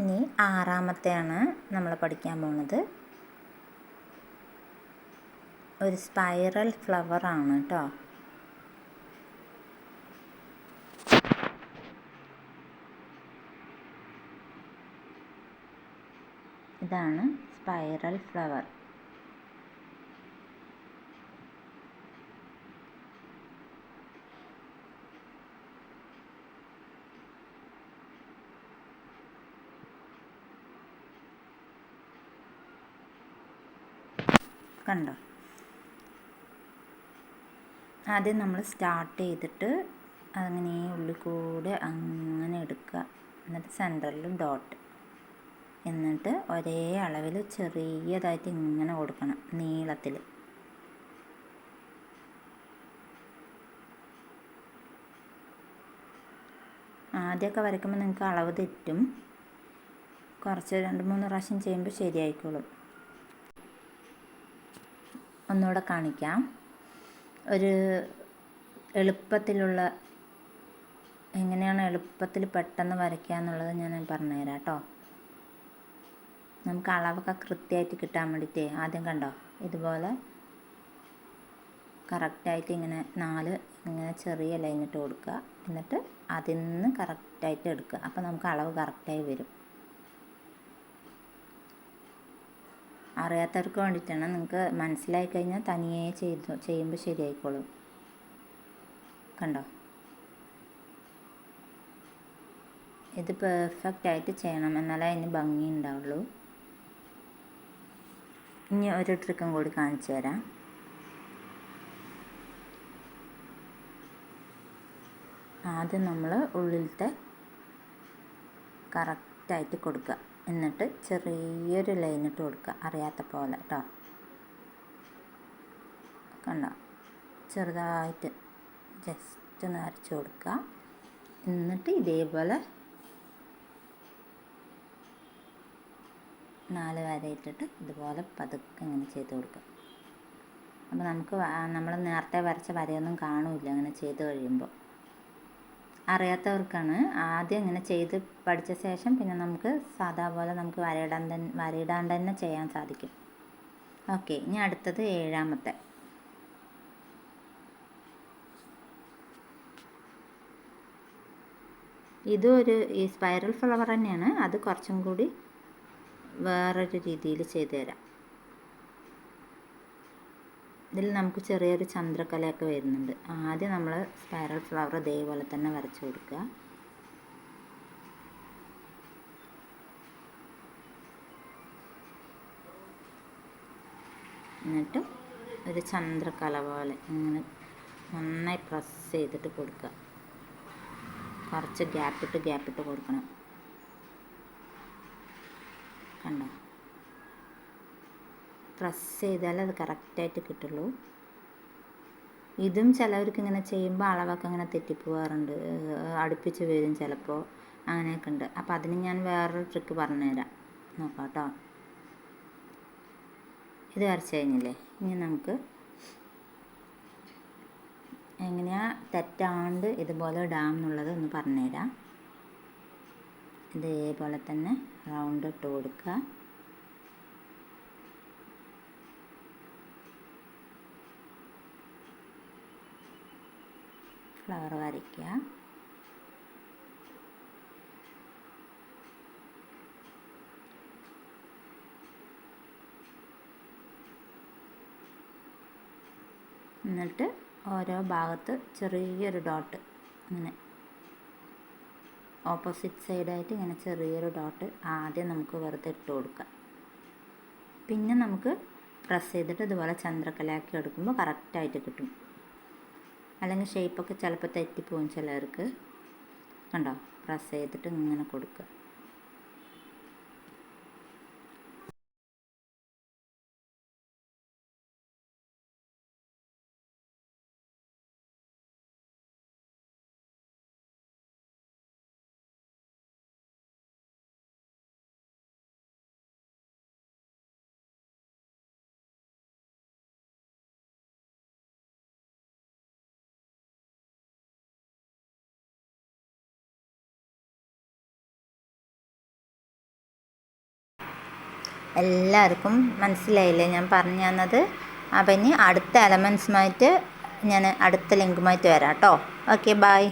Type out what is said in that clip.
ഇനി ആറാമത്തെയാണ് നമ്മൾ പഠിക്കാൻ പോണത്. ഒരു സ്പൈറൽ ഫ്ലവർ ആണ് കേട്ടോ ഇതാണ് സ്പൈറൽ ഫ്ലവർ കണ്ടോ? ആദ്യം നമ്മൾ സ്റ്റാർട്ട് ചെയ്തിട്ട് അങ്ങനെ ഉള്ളിൽ കൂടെ അങ്ങനെ എടുക്കുക. എന്നിട്ട് സെന്ററിൽ ഡോട്ട് എന്നിട്ട് ഒരേ അളവിൽ ചെറിയതായിട്ട് ഇങ്ങനെ കൊടുക്കണം നീളത്തിൽ ആദ്യമൊക്കെ വരയ്ക്കുമ്പോൾ നിങ്ങൾക്ക് അളവ് തെറ്റും. കുറച്ച് രണ്ട് മൂന്ന് പ്രാവശ്യം ചെയ്യുമ്പോൾ ശരിയായിക്കോളും. ഒന്നുകൂടെ കാണിക്കാം. ഒരു എളുപ്പത്തിലുള്ള എങ്ങനെയാണ് എളുപ്പത്തിൽ പെട്ടെന്ന് വരയ്ക്കുക എന്നുള്ളത് ഞാൻ പറഞ്ഞുതരാം കേട്ടോ. നമുക്ക് അളവൊക്കെ കൃത്യമായിട്ട് കിട്ടാൻ വേണ്ടിയിട്ട് ആദ്യം കണ്ടോ? ഇതുപോലെ കറക്റ്റായിട്ട് ഇങ്ങനെ നാല് ഇങ്ങനെ ചെറിയ ലൈനിട്ട് കൊടുക്കുക. എന്നിട്ട് അതിൽ നിന്ന് കറക്റ്റായിട്ട് എടുക്കുക. അപ്പോൾ നമുക്ക് അളവ് കറക്റ്റായി വരും. അറിയാത്തവർക്ക് വേണ്ടിയിട്ടാണ് നിങ്ങൾക്ക് മനസ്സിലായി കഴിഞ്ഞാൽ തനിയെ ചെയ്തു ചെയ്യുമ്പോൾ ശരിയായിക്കോളും. കണ്ടോ? ഇത് പെർഫെക്റ്റ് ആയിട്ട് ചെയ്യണം. എന്നാലേ അതിന് ഭംഗി ഉണ്ടാവുള്ളൂ. ഇനി ഒരു ട്രിക്കും കൂടി കാണിച്ചു തരാം. ആദ്യം നമ്മൾ ഉള്ളിലത്തെ കറക്റ്റായിട്ട് കൊടുക്കുക. എന്നിട്ട് ചെറിയൊരു ലൈൻ ഇട്ട് കൊടുക്കുക. അറിയാത്ത പോലെ കേട്ടോ കണ്ടോ? ചെറുതായിട്ട് ജസ്റ്റ് ഒന്ന് അരച്ച് കൊടുക്കുക. എന്നിട്ട് ഇതേപോലെ നാല് വര ഇട്ടിട്ട് ഇതുപോലെ പതുക്കെ ഇങ്ങനെ ചെയ്ത് കൊടുക്കുക. അപ്പോൾ നമുക്ക് നമ്മൾ നേരത്തെ വരച്ച വരയൊന്നും കാണില്ല. അങ്ങനെ ചെയ്ത് കഴിയുമ്പോൾ. അറിയാത്തവർക്കാണ്. ആദ്യം ഇങ്ങനെ ചെയ്ത് പഠിച്ച ശേഷം പിന്നെ നമുക്ക് സാധാ പോലെ നമുക്ക് വരയിടാൻ തന്നെ വരയിടാണ്ട് തന്നെ ചെയ്യാൻ സാധിക്കും. ഓക്കെ ഇനി അടുത്തത് ഏഴാമത്തെ. ഇതും ഒരു ഈ സ്പൈറൽ ഫ്ലവർ തന്നെയാണ്. അത് കുറച്ചും കൂടി വേറൊരു രീതിയിൽ ചെയ്തു തരാം. ഇതിൽ നമുക്ക് ചെറിയൊരു ചന്ദ്രക്കലയൊക്കെ വരുന്നുണ്ട്. ആദ്യം നമ്മൾ സ്പൈറൽ ഫ്ലവർ ഇതേപോലെ തന്നെ വരച്ചു കൊടുക്കുക. എന്നിട്ട് ഒരു ചന്ദ്രക്കല പോലെ ഇങ്ങനെ നന്നായി പ്രസ് ചെയ്തിട്ട് കൊടുക്കുക. കുറച്ച് ഗ്യാപ്പിട്ട് ഗ്യാപ്പിട്ട് കൊടുക്കണം. കണ്ടോ? പ്രസ് ചെയ്താൽ അത് കറക്റ്റായിട്ട് കിട്ടുള്ളൂ. ഇതും ചിലവർക്ക് ഇങ്ങനെ ചെയ്യുമ്പോൾ അളവൊക്കെ ഇങ്ങനെ തെറ്റിപ്പോവാറുണ്ട്. അടുപ്പിച്ച് വരും ചിലപ്പോൾ അങ്ങനെയൊക്കെ ഉണ്ട്. അപ്പോൾ അതിന് ഞാൻ വേറൊരു ട്രിക്ക് പറഞ്ഞുതരാം. നോക്കാം കേട്ടോ ഇത് വരച്ച് കഴിഞ്ഞില്ലേ? ഇനി നമുക്ക് എങ്ങനെയാ തെറ്റാണ്ട് ഇതുപോലെ ഇടാം എന്നുള്ളത് ഒന്ന് പറഞ്ഞുതരാം. ഇതേപോലെ തന്നെ റൗണ്ട് ഇട്ട് കൊടുക്കുക. ഫ്ലവർ വരയ്ക്കുക. എന്നിട്ട് ഓരോ ഭാഗത്ത് ചെറിയൊരു ഡോട്ട് ഇങ്ങനെ ഓപ്പോസിറ്റ് സൈഡായിട്ട് ഇങ്ങനെ ചെറിയൊരു ഡോട്ട് ആദ്യം നമുക്ക് വെറുതെ ഇട്ട് കൊടുക്കാം പിന്നെ നമുക്ക് പ്രസ് ചെയ്തിട്ട് ഇതുപോലെ ചന്ദ്രക്കലയാക്കി എടുക്കുമ്പോൾ കറക്റ്റായിട്ട് കിട്ടും. അല്ലെങ്കിൽ ഷേപ്പൊക്കെ ചിലപ്പോൾ തെറ്റിപ്പോവും ചിലർക്ക്. കണ്ടോ? പ്രസ് ചെയ്തിട്ട് ഇങ്ങനെ കൊടുക്കുക. എല്ലാവർക്കും മനസ്സിലായില്ലേ ഞാൻ പറഞ്ഞു തന്നത്? അപ്പം ഇനി അടുത്ത എലമെൻസുമായിട്ട് ഞാൻ അടുത്ത ലിങ്കുമായിട്ട് വരാം കേട്ടോ. Okay bye